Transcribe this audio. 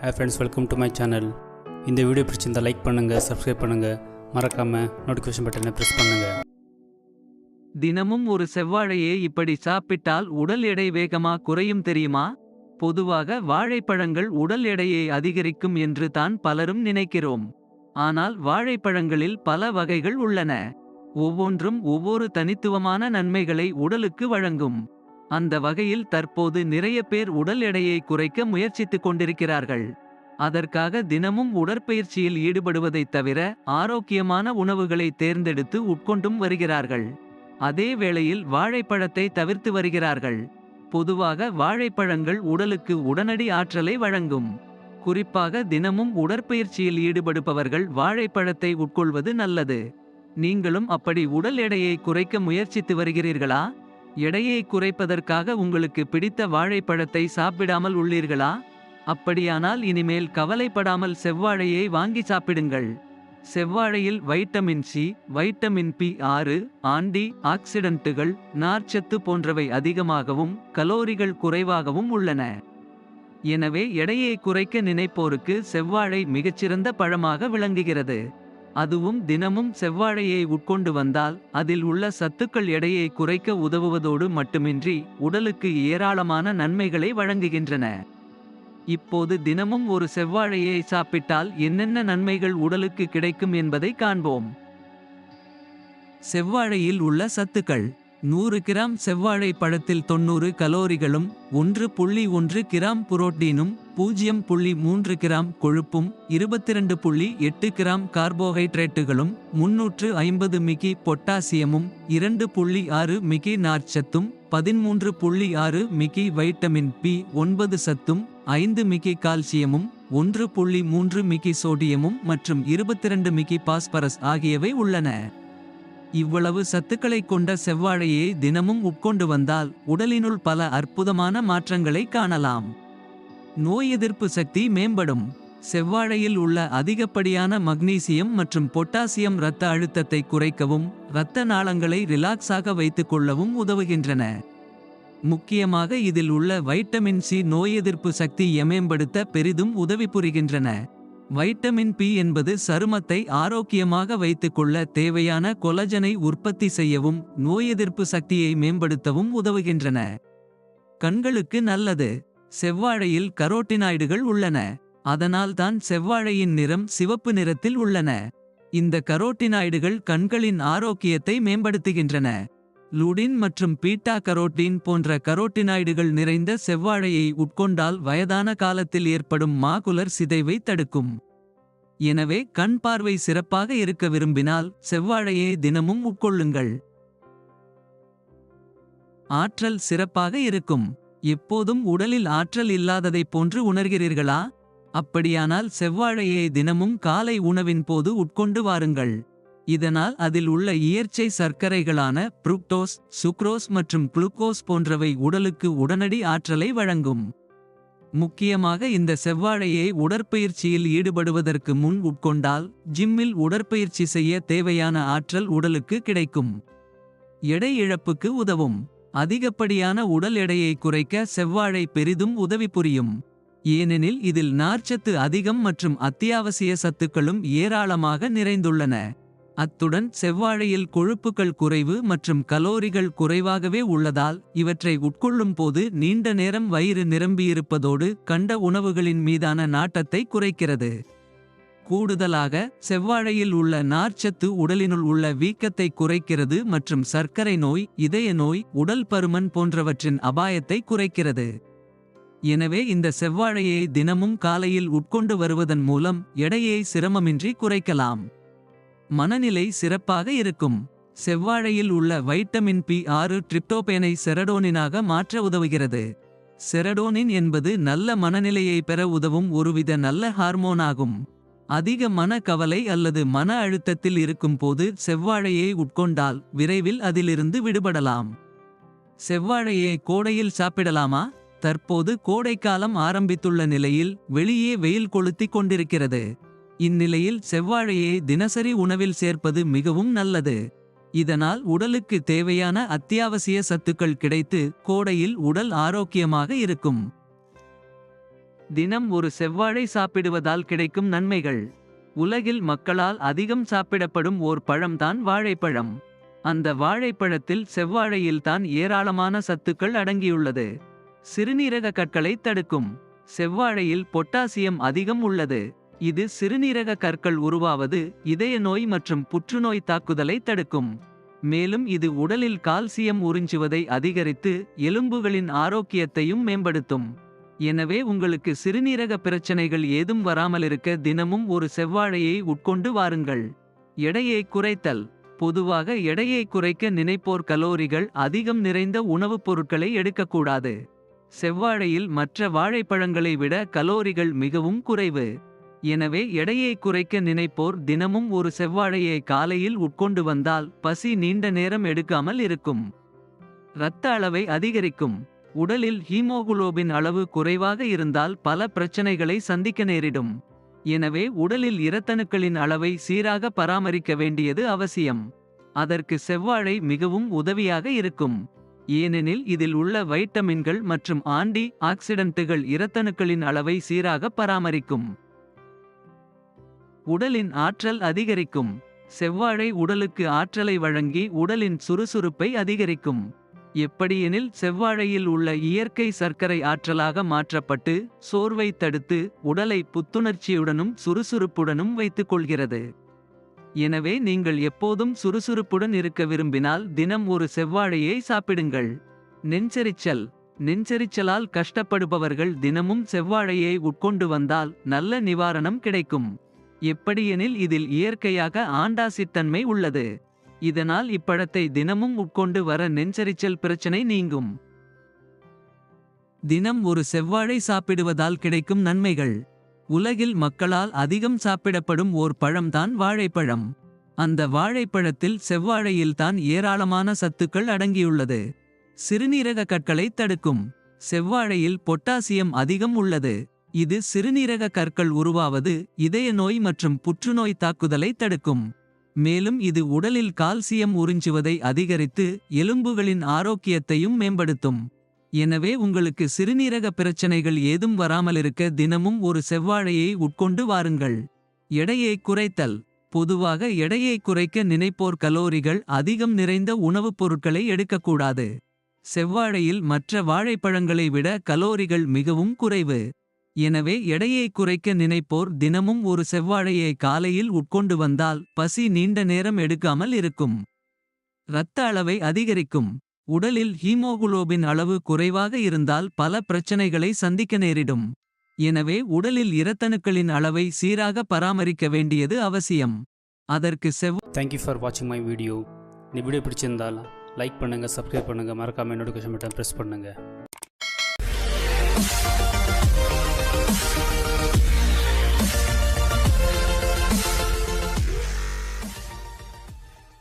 Hi friends welcome to my channel இந்த video பிடிச்சிருந்தால் like பண்ணுங்கள் சப்ஸ்கிரைப் பண்ணுங்கள் மறக்காமல் நோட்டிஃபிகேஷன் பட்டனை ப்ரெஸ் பண்ணுங்கள் தினமும் ஒரு செவ்வாழையை இப்படி சாப்பிட்டால் உடல் எடை வேகமா குறையும் தெரியுமா? பொதுவாக வாழைப்பழங்கள் உடல் எடையை அதிகரிக்கும் என்று தான் பலரும் நினைக்கிறோம். ஆனால் வாழைப்பழங்களில் பல வகைகள் உள்ளன. ஒவ்வொன்றும் ஒவ்வொரு தனித்துவமான நன்மைகளை உடலுக்கு வழங்கும். அந்த வகையில் தற்போது நிறைய பேர் உடல் எடையை குறைக்க முயற்சித்துக் கொண்டிருக்கிறார்கள். அதற்காக தினமும் உடற்பயிற்சியில் ஈடுபடுவதைத் தவிர ஆரோக்கியமான உணவுகளை தேர்ந்தெடுத்து உட்கொண்டும் வருகிறார்கள். அதே வேளையில் வாழைப்பழத்தை தவிர்த்து வருகிறார்கள். பொதுவாக வாழைப்பழங்கள் உடலுக்கு உடனடி ஆற்றலை வழங்கும். குறிப்பாக தினமும் உடற்பயிற்சியில் ஈடுபடுபவர்கள் வாழைப்பழத்தை உட்கொள்வது நல்லது. நீங்களும் அப்படி உடல் எடையை குறைக்க முயற்சித்து வருகிறீர்களா? எடையை குறைப்பதற்காக உங்களுக்கு பிடித்த வாழைப்பழத்தை சாப்பிடாமல் உள்ளீர்களா? அப்படியானால் இனிமேல் கவலைப்படாமல் செவ்வாழையை வாங்கி சாப்பிடுங்கள். செவ்வாழையில் வைட்டமின் சி வைட்டமின் பி ஆறு ஆண்டி ஆக்சிடென்ட்டுகள் நார்ச்சத்து போன்றவை அதிகமாகவும் கலோரிகள் குறைவாகவும் உள்ளன. எனவே எடையை குறைக்க நினைப்போருக்கு செவ்வாழை மிகச்சிறந்த பழமாக விளங்குகிறது. அதுவும் தினமும் செவ்வாழையை உட்கொண்டு வந்தால் அதில் உள்ள சத்துக்கள் எடையை குறைக்க உதவுவதோடு மட்டுமின்றி உடலுக்கு ஏராளமான நன்மைகளை வழங்குகின்றன. இப்போது தினமும் ஒரு செவ்வாழையை சாப்பிட்டால் என்னென்ன நன்மைகள் உடலுக்கு கிடைக்கும் என்பதை காண்போம். செவ்வாழையில் உள்ள சத்துக்கள் நூறு கிராம் செவ்வாழை பழத்தில் தொண்ணூறு கலோரிகளும் ஒன்று புள்ளி ஒன்று கிராம் புரோட்டீனும் பூஜ்ஜியம் புள்ளி மூன்று கிராம் கொழுப்பும் இருபத்திரண்டு புள்ளி எட்டு கிராம் கார்போஹைட்ரேட்டுகளும் முன்னூற்று ஐம்பது மிகி பொட்டாசியமும் இரண்டு புள்ளி ஆறு மிகி நார்ச்சத்தும் பதிமூன்று புள்ளி ஆறு மிகி வைட்டமின் பி ஒன்பது சத்தும் ஐந்து மிகி கால்சியமும் ஒன்று புள்ளி மூன்று மிகி சோடியமும் மற்றும் இருபத்திரண்டு மிகி பாஸ்பரஸ் ஆகியவை உள்ளன. இவ்வளவு சத்துக்களைக் கொண்ட செவ்வாழையை தினமும் உட்கொண்டு வந்தால் உடலினுள் பல அற்புதமான மாற்றங்களை காணலாம். நோய் எதிர்ப்பு சக்தி மேம்படும். செவ்வாழையில் உள்ள அதிகப்படியான மக்னீசியம் மற்றும் பொட்டாசியம் இரத்த அழுத்தத்தை குறைக்கவும் இரத்த நாளங்களை ரிலாக்ஸாக வைத்துக் கொள்ளவும் உதவுகின்றன. முக்கியமாக இதில் உள்ள வைட்டமின் சி நோய் எதிர்ப்பு சக்தியை மேம்படுத்த பெரிதும் உதவி புரிகின்றன. வைட்டமின் பி என்பது சருமத்தை ஆரோக்கியமாக வைத்துக்கொள்ள தேவையான கொலஜனை உற்பத்தி செய்யவும் நோய் எதிர்ப்பு சக்தியை மேம்படுத்தவும் உதவுகின்றன. கண்களுக்கு நல்லது. செவ்வாழையில் கரோட்டினாய்டுகள் உள்ளன. அதனால் தான் செவ்வாழையின் நிறம் சிவப்பு நிறத்தில் உள்ளன. இந்த கரோட்டினாய்டுகள் கண்களின் ஆரோக்கியத்தை மேம்படுத்துகின்றன. லுடின் மற்றும் பீட்டா கரோட்டின் போன்ற கரோட்டினாய்டுகள் நிறைந்த செவ்வாழையை உட்கொண்டால் வயதான காலத்தில் ஏற்படும் மாகுலர் சிதைவை தடுக்கும். எனவே கண் பார்வை சிறப்பாக இருக்க விரும்பினால் செவ்வாழையை தினமும் உட்கொள்ளுங்கள். ஆற்றல் சிறப்பாக இருக்கும். எப்போதும் உடலில் ஆற்றல் இல்லாததைப் போன்று உணர்கிறீர்களா? அப்படியானால் செவ்வாழையை தினமும் காலை உணவின் போது உட்கொண்டு வாருங்கள். இதனால் அதில் உள்ள இயற்கை சர்க்கரைகளான புருக்டோஸ் சுக்ரோஸ் மற்றும் குளுக்கோஸ் போன்றவை உடலுக்கு உடனடி ஆற்றலை வழங்கும். முக்கியமாக இந்த செவ்வாழையை உடற்பயிற்சியில் ஈடுபடுவதற்கு முன் உட்கொண்டால் ஜிம்மில் உடற்பயிற்சி செய்ய தேவையான ஆற்றல் உடலுக்கு கிடைக்கும். எடை இழப்புக்கு உதவும். அதிகப்படியான உடல் எடையை குறைக்க செவ்வாழை பெரிதும் உதவி புரியும். ஏனெனில் இதில் நார்ச்சத்து அதிகம் மற்றும் அத்தியாவசிய சத்துக்களும் ஏராளமாக நிறைந்துள்ளன. அத்துடன் செவ்வாழையில் கொழுப்புகள் குறைவு மற்றும் கலோரிகள் குறைவாகவே உள்ளதால் இவற்றை உட்கொள்ளும் போது நீண்ட நேரம் வயிறு நிரம்பியிருப்பதோடு கண்ட உணவுகளின் மீதான நாட்டத்தை குறைக்கிறது. கூடுதலாக செவ்வாழையில் உள்ள நார்ச்சத்து உடலினுள் உள்ள வீக்கத்தை குறைக்கிறது மற்றும் சர்க்கரை நோய் இதய நோய் உடல் பருமன் போன்றவற்றின் அபாயத்தை குறைக்கிறது. எனவே இந்த செவ்வாழையை தினமும் காலையில் உட்கொண்டு வருவதன் மூலம் எடையை சிரமமின்றி குறைக்கலாம். மனநிலை சிறப்பாக இருக்கும். செவ்வாழையில் உள்ள வைட்டமின் பி ஆறு ட்ரிப்டோபேனை செரடோனினாக மாற்ற உதவுகிறது. செரடோனின் என்பது நல்ல மனநிலையை பெற உதவும் ஒருவித நல்ல ஹார்மோனாகும் அதிக மன கவலை அல்லது மன அழுத்தத்தில் இருக்கும் போது செவ்வாழையை உட்கொண்டால் விரைவில் அதிலிருந்து விடுபடலாம். செவ்வாழையை கோடையில் சாப்பிடலாமா? தற்போது கோடைக்காலம் ஆரம்பித்துள்ள நிலையில் வெளியே வெயில் கொளுத்திக் கொண்டிருக்கிறது. இந்நிலையில் செவ்வாழையை தினசரி உணவில் சேர்ப்பது மிகவும் நல்லது. இதனால் உடலுக்கு தேவையான அத்தியாவசிய சத்துக்கள் கிடைத்து கோடையில் உடல் ஆரோக்கியமாக இருக்கும். தினம் ஒரு செவ்வாழை சாப்பிடுவதால் கிடைக்கும் நன்மைகள். உலகில் மக்களால் அதிகம் சாப்பிடப்படும் ஓர் பழம்தான் வாழைப்பழம். அந்த வாழைப்பழத்தில் செவ்வாழையில்தான் ஏராளமான சத்துக்கள் அடங்கியுள்ளது. சிறுநீரக கற்களை தடுக்கும். செவ்வாழையில் பொட்டாசியம் அதிகம் உள்ளது. இது சிறுநீரக கற்கள் உருவாவது இதய நோய் மற்றும் புற்றுநோய் தாக்குதலை தடுக்கும். மேலும் இது உடலில் கால்சியம் உறிஞ்சுவதை அதிகரித்து எலும்புகளின் ஆரோக்கியத்தையும் மேம்படுத்தும். எனவே உங்களுக்கு சிறுநீரக பிரச்சனைகள் ஏதும் வராமலிருக்க தினமும் ஒரு செவ்வாழையை உட்கொண்டு வாருங்கள். எடையை குறைத்தல். பொதுவாக எடையை குறைக்க நினைப்போர் கலோரிகள் அதிகம் நிறைந்த உணவுப் பொருட்களை எடுக்கக்கூடாது. செவ்வாழையில் மற்ற வாழைப்பழங்களை விட கலோரிகள் மிகவும் குறைவு. எனவே எடையை குறைக்க நினைப்போர் தினமும் ஒரு செவ்வாழையை காலையில் உட்கொண்டு வந்தால் பசி நீண்ட நேரம் எடுக்காமல் இருக்கும். இரத்த அளவை அதிகரிக்கும். உடலில் ஹீமோகுளோபின் அளவு குறைவாக இருந்தால் பல பிரச்சனைகளை சந்திக்க நேரிடும். எனவே உடலில் இரத்தணுக்களின் அளவை சீராக பராமரிக்க வேண்டியது அவசியம். அதற்கு செவ்வாழை மிகவும் உதவியாக இருக்கும். ஏனெனில் இதில் உள்ள வைட்டமின்கள் மற்றும் ஆன்டி ஆக்சிடென்ட்டுகள் இரத்தணுக்களின் அளவை சீராக பராமரிக்கும். உடலின் ஆற்றல் அதிகரிக்கும். செவ்வாழை உடலுக்கு ஆற்றலை வழங்கி உடலின் சுறுசுறுப்பை அதிகரிக்கும். எப்படியெனில் செவ்வாழையில் உள்ள இயற்கை சர்க்கரை ஆற்றலாக மாற்றப்பட்டு சோர்வை தடுத்து உடலை புத்துணர்ச்சியுடனும் சுறுசுறுப்புடனும் வைத்துக் கொள்கிறது எனவே நீங்கள் எப்போதும் சுறுசுறுப்புடன் இருக்க விரும்பினால் தினம் ஒரு செவ்வாழையை சாப்பிடுங்கள். நெஞ்செரிச்சல். நெஞ்செரிச்சலால் கஷ்டப்படுபவர்கள் தினமும் செவ்வாழையை உட்கொண்டு வந்தால் நல்ல நிவாரணம் கிடைக்கும். எப்படியெனில் இதில் இயற்கையாக ஆண்டாசித்தன்மை உள்ளது. இதனால் இப்பழத்தை தினமும் உட்கொண்டு வர நெஞ்சரிச்சல் பிரச்சனை நீங்கும். தினம் ஒரு செவ்வாழை சாப்பிடுவதால் கிடைக்கும் நன்மைகள். உலகில் மக்களால் அதிகம் சாப்பிடப்படும் ஓர் பழம்தான் வாழைப்பழம். அந்த வாழைப்பழத்தில் செவ்வாழையில்தான் ஏராளமான சத்துக்கள் அடங்கியுள்ளது. சிறுநீரக கற்களை தடுக்கும். செவ்வாழையில் பொட்டாசியம் அதிகம் உள்ளது. இது சிறுநீரக கற்கள் உருவாவது இதய நோய் மற்றும் புற்றுநோய் தாக்குதலை தடுக்கும். மேலும் இது உடலில் கால்சியம் உறிஞ்சுவதை அதிகரித்து எலும்புகளின் ஆரோக்கியத்தையும் மேம்படுத்தும். எனவே உங்களுக்கு சிறுநீரக பிரச்சனைகள் ஏதும் வராமலிருக்க தினமும் ஒரு செவ்வாழையை உட்கொண்டு வாருங்கள். எடையை குறைத்தல். பொதுவாக எடையை குறைக்க நினைப்போர் கலோரிகள் அதிகம் நிறைந்த உணவுப் பொருட்களை எடுக்கக்கூடாது. செவ்வாழையில் மற்ற வாழைப்பழங்களை விட கலோரிகள் மிகவும் குறைவு. எனவே எடையை குறைக்க நினைப்போர் தினமும் ஒரு செவ்வாழையை காலையில் உட்கொண்டு வந்தால் பசி நீண்ட நேரம் எடுக்காமல் இருக்கும். இரத்த அளவை அதிகரிக்கும். உடலில் ஹீமோகுளோபின் அளவு குறைவாக இருந்தால் பல பிரச்சனைகளை சந்திக்க நேரிடும். எனவே உடலில் இரத்தணுக்களின் அளவை சீராக பராமரிக்க வேண்டியது அவசியம். அதற்கு செவ் தேங்க்யூ ஃபார் வாட்சிங் மை வீடியோ இந்த வீடியோ பிடிச்சிருந்தால் லைக் பண்ணுங்கள் சப்ஸ்கிரைப் பண்ணுங்கள் மறக்காமல் நோட்டிஃபிகேஷன் பட்டன் ப்ரெஸ் பண்ணுங்கள்